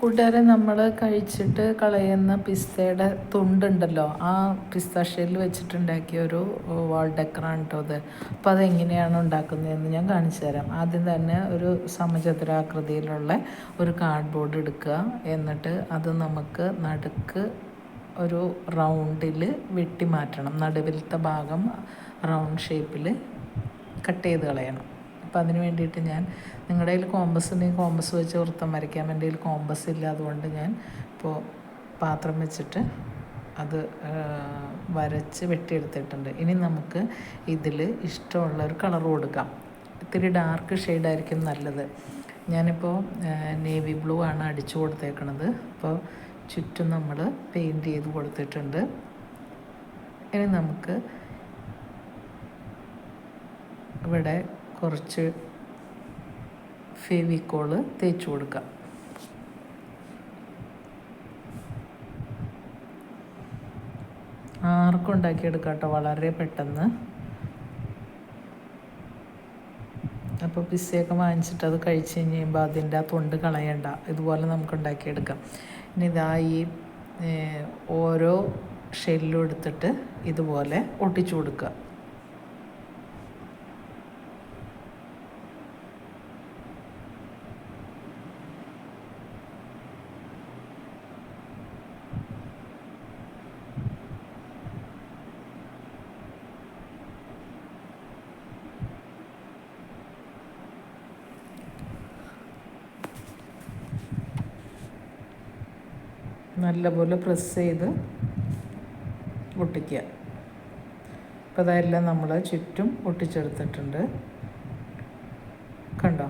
കൂട്ടുകാരെ നമ്മൾ കഴിച്ചിട്ട് കളയുന്ന പിസ്തയുടെ തുണ്ടുണ്ടല്ലോ. ആ പിസ്ത ഷെല്ല് വെച്ചിട്ടുണ്ടാക്കിയ ഒരു വാൾ ഡെക്കറാണ് കേട്ടോ അത്. അപ്പോൾ അതെങ്ങനെയാണ് ഉണ്ടാക്കുന്നതെന്ന് ഞാൻ കാണിച്ചു തരാം. ആദ്യം തന്നെ ഒരു സമചതുരാകൃതിയിലുള്ള ഒരു കാർഡ്ബോർഡ് എടുക്കുക. എന്നിട്ട് അത് നമുക്ക് നടുക്ക് ഒരു റൗണ്ടിൽ വെട്ടി മാറ്റണം. നടുവിലത്തെ ഭാഗം റൗണ്ട് ഷേപ്പിൽ കട്ട് ചെയ്ത് കളയണം. അപ്പോൾ അതിന് വേണ്ടിയിട്ട് ഞാൻ നിങ്ങളുടെ കയ്യിൽ കോമ്പസ് ഉണ്ടെങ്കിൽ കോമ്പസ് വെച്ച് വൃത്തം വരയ്ക്കാം. എന്റെ കയ്യിൽ കോമ്പസ് ഇല്ല. അതുകൊണ്ട് ഞാൻ ഇപ്പോൾ പാത്രം വെച്ചിട്ട് അത് വരച്ച് വെട്ടിയെടുത്തിട്ടുണ്ട്. ഇനി നമുക്ക് ഇതിൽ ഇഷ്ടമുള്ള ഒരു കളർ കൊടുക്കാം. ഇത്തിരി ഡാർക്ക് ഷെയ്ഡായിരിക്കും നല്ലത്. ഞാനിപ്പോൾ നേവി ബ്ലൂ ആണ് അടിച്ചു കൊടുത്തേക്കണത്. അപ്പോൾ ചുറ്റും നമ്മൾ പെയിന്റ് ചെയ്ത് കൊടുത്തിട്ടുണ്ട്. ഇനി നമുക്ക് ഇവിടെ കുറച്ച് ഫെവിക്കോൾ തേച്ച് കൊടുക്കുക. ആർക്കും ഉണ്ടാക്കിയെടുക്കാം കേട്ടോ വളരെ പെട്ടെന്ന്. അപ്പോൾ പിസ്സയൊക്കെ വാങ്ങിച്ചിട്ട് അത് കഴിച്ച് കഴിയുമ്പോൾ അതിന്റെ ആ തൊണ്ട് കളയണ്ട. ഇതുപോലെ നമുക്ക് ഉണ്ടാക്കിയെടുക്കാം. ഇനി ഇതാ ഈ ഓരോ ഷെല്ലും എടുത്തിട്ട് ഇതുപോലെ ഒട്ടിച്ചു കൊടുക്കുക. നല്ലപോലെ പ്രസ് ചെയ്ത് ഒട്ടിക്കുക. അപ്പോൾ അതെല്ലാം നമ്മൾ ചുറ്റും ഒട്ടിച്ചെടുത്തിട്ടുണ്ട്. കണ്ടോ?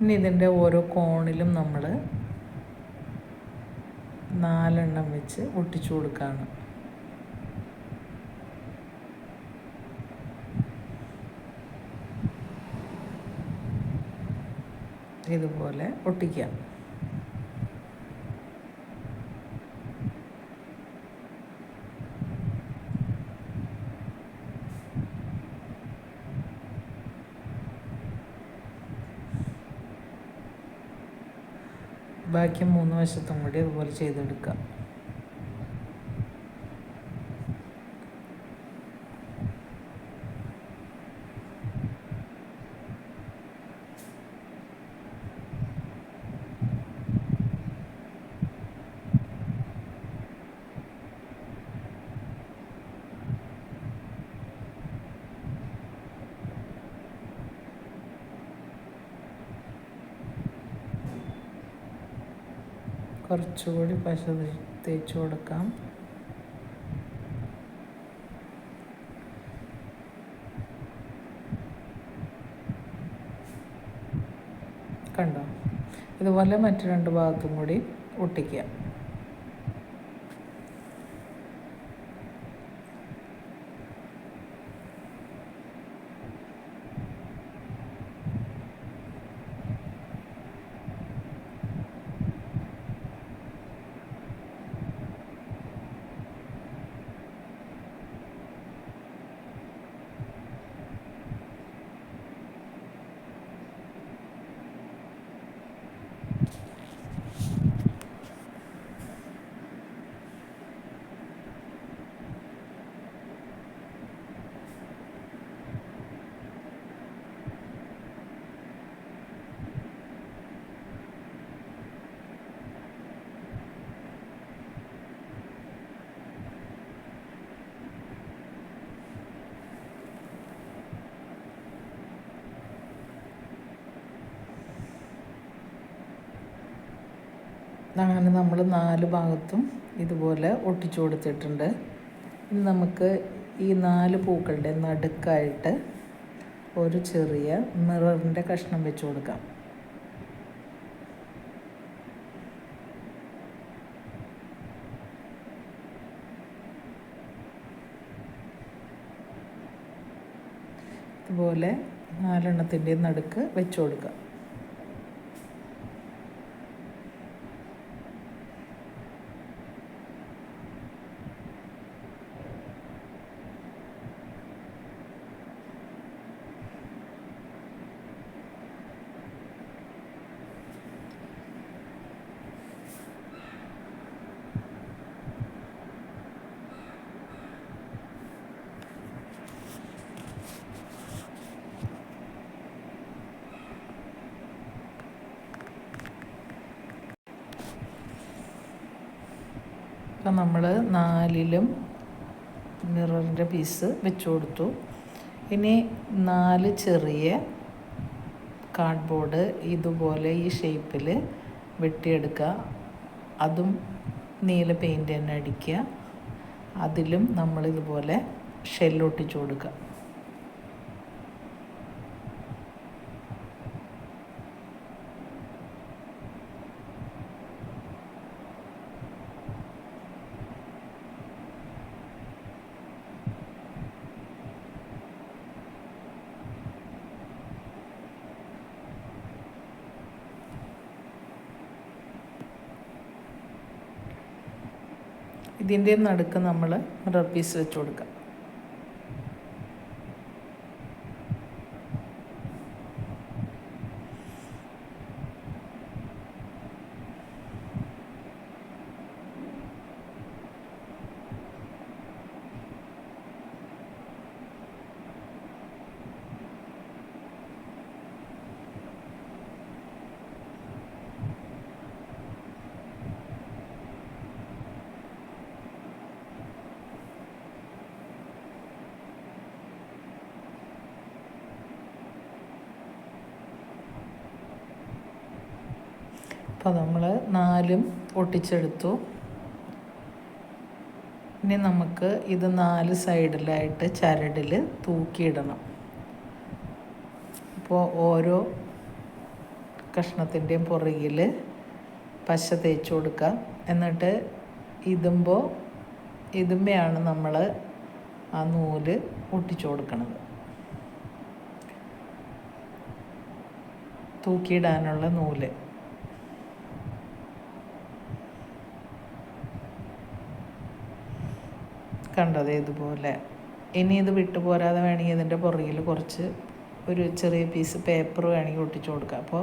ഇനി ഇതിന്റെ ഓരോ കോണിലും നമ്മൾ നാലെണ്ണം വെച്ച് ഒട്ടിച്ചു കൊടുക്കുകയാണ് ഇതുപോലെ ഒട്ടിക്കാം ബാക്കി മൂന്ന് വശത്തും കൂടി അതുപോലെ ചെയ്തെടുക്കാം. കുറച്ചുകൂടി പശ തേച്ച് കൊടുക്കാം. കണ്ടോ? ഇതുപോലെ മറ്റു രണ്ട് ഭാഗത്തും കൂടി ഒട്ടിക്കുക. അങ്ങനെ നമ്മൾ നാല് ഭാഗത്തും ഇതുപോലെ ഒട്ടിച്ചു കൊടുത്തിട്ടുണ്ട്. ഇനി നമുക്ക് ഈ നാല് പൂക്കളുടെ നടുക്കായിട്ട് ഒരു ചെറിയ മിററിന്റെ കഷ്ണം വെച്ച് കൊടുക്കാം. ഇതുപോലെ നാലെണ്ണത്തിന്റെയും നടുക്ക് വെച്ച് കൊടുക്കുക ഇപ്പം നമ്മൾ നാലിലും മിററിന്റെ പീസ് വെച്ച് കൊടുത്തു ഇനി നാല് ചെറിയ കാർഡ്ബോർഡ് ഇതുപോലെ ഈ ഷേപ്പിൽ വെട്ടിയെടുക്കുക. അതും നീല പെയിന്റ് തന്നെ അടിക്കുക. അതിലും നമ്മളിതുപോലെ ഷെല്ലൊട്ടിച്ചു കൊടുക്കുക. ഇതിന്റെ നടുക്ക് നമ്മൾ മിറർ പീസ് വെച്ച് കൊടുക്കുക അപ്പോൾ നമ്മൾ നാലും ഒട്ടിച്ചെടുത്തു. ഇനി നമുക്ക് ഇത് നാല് സൈഡിലായിട്ട് ചരടിൽ തൂക്കിയിടണം. അപ്പോൾ ഓരോ കഷ്ണത്തിന്റെയും പുറകിൽ പശ തേച്ച് കൊടുക്കുക എന്നിട്ട് ഇതുമ്പോൾ ഇതുമ്പയാണ് നമ്മൾ ആ നൂൽ ഒട്ടിച്ചു കൊടുക്കുന്നത് തൂക്കിയിടാനുള്ള നൂൽ. കണ്ടത് ഇതുപോലെ. ഇനി ഇത് വിട്ടു പോരാതെ വേണമെങ്കിൽ ഇതിന്റെ പുറകിൽ കുറച്ച് ഒരു ചെറിയ പീസ് പേപ്പർ വേണമെങ്കിൽ ഒട്ടിച്ചു കൊടുക്കുക അപ്പോൾ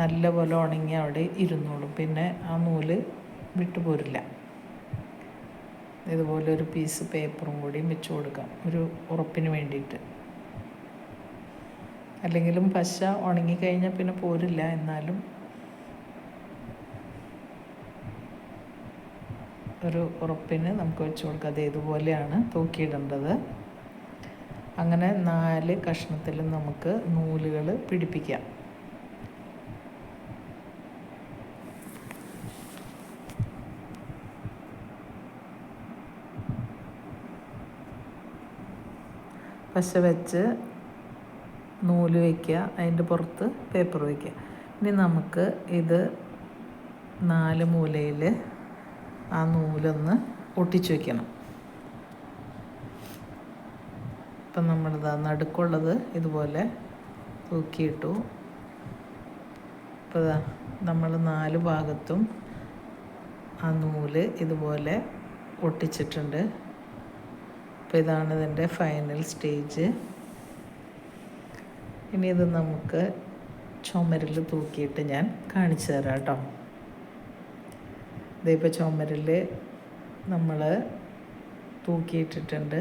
നല്ലപോലെ ഉണങ്ങി അവിടെ ഇരുന്നോളും. പിന്നെ ആ നൂൽ വിട്ടുപോരില്ല. ഇതുപോലെ ഒരു പീസ് പേപ്പറും കൂടിയും വെച്ച് കൊടുക്കാം. ഒരു ഉറപ്പിന് വേണ്ടിയിട്ട്. അല്ലെങ്കിലും പശ ഉണങ്ങിക്കഴിഞ്ഞാൽ പിന്നെ പോരില്ല എന്നാലും ഒരു ഉറപ്പിന് നമുക്ക് വെച്ച് കൊടുക്കാം. അത് ഇതുപോലെയാണ് തൂക്കിയിടേണ്ടത്. അങ്ങനെ നാല് കഷ്ണത്തിലും നമുക്ക് നൂലുകൾ പിടിപ്പിക്കാം. പശ വെച്ച് നൂൽ വയ്ക്കുക അതിന്റെ പുറത്ത് പേപ്പർ വയ്ക്കുക ഇനി നമുക്ക് ഇത് നാല് മൂലയിൽ ആ നൂലൊന്ന് ഒട്ടിച്ചു വയ്ക്കണം ഇപ്പം നമ്മളിതാ നടുക്കുള്ളത് ഇതുപോലെ തൂക്കിയിട്ടു. ഇപ്പോൾ നമ്മൾ നാല് ഭാഗത്തും ആ നൂൽ ഇതുപോലെ ഒട്ടിച്ചിട്ടുണ്ട്. അപ്പോൾ ഇതാണ് ഇതിന്റെ ഫൈനൽ സ്റ്റേജ് ഇനി ഇത് നമുക്ക് ചുമരിൽ തൂക്കിയിട്ട് ഞാൻ കാണിച്ചു തരാം കേട്ടോ. ഇതിപ്പോൾ ചുമരിൽ നമ്മൾ തൂക്കിയിട്ടിട്ടുണ്ട്.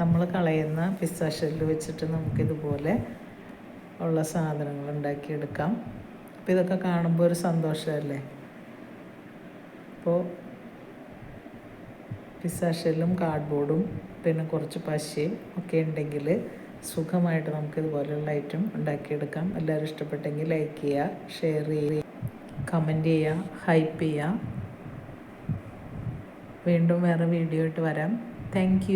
നമ്മൾ കളയുന്ന പിസ്സ ഷെല്ല് വെച്ചിട്ട് നമുക്കിതുപോലെ ഉള്ള സാധനങ്ങൾ ഉണ്ടാക്കിയെടുക്കാം. അപ്പോൾ ഇതൊക്കെ കാണുമ്പോൾ ഒരു സന്തോഷമല്ലേ? അപ്പോൾ പിസ്സ ഷെല്ലും കാർഡ്ബോർഡും പിന്നെ കുറച്ച് പശയും ഒക്കെ ഉണ്ടെങ്കിൽ സുഖമായിട്ട് നമുക്ക് ഇതുപോലെയുള്ള ഐറ്റം ഉണ്ടാക്കിയെടുക്കാം. എല്ലാവരും ഇഷ്ടപ്പെട്ടെങ്കിൽ ലൈക്ക് ചെയ്യുക ഷെയർ ചെയ്യുക കമന്റ് ചെയ്യുക ഹൈപ്പ് ചെയ്യുക. വീണ്ടും വേറെ വീഡിയോ ആയിട്ട് വരാം. താങ്ക്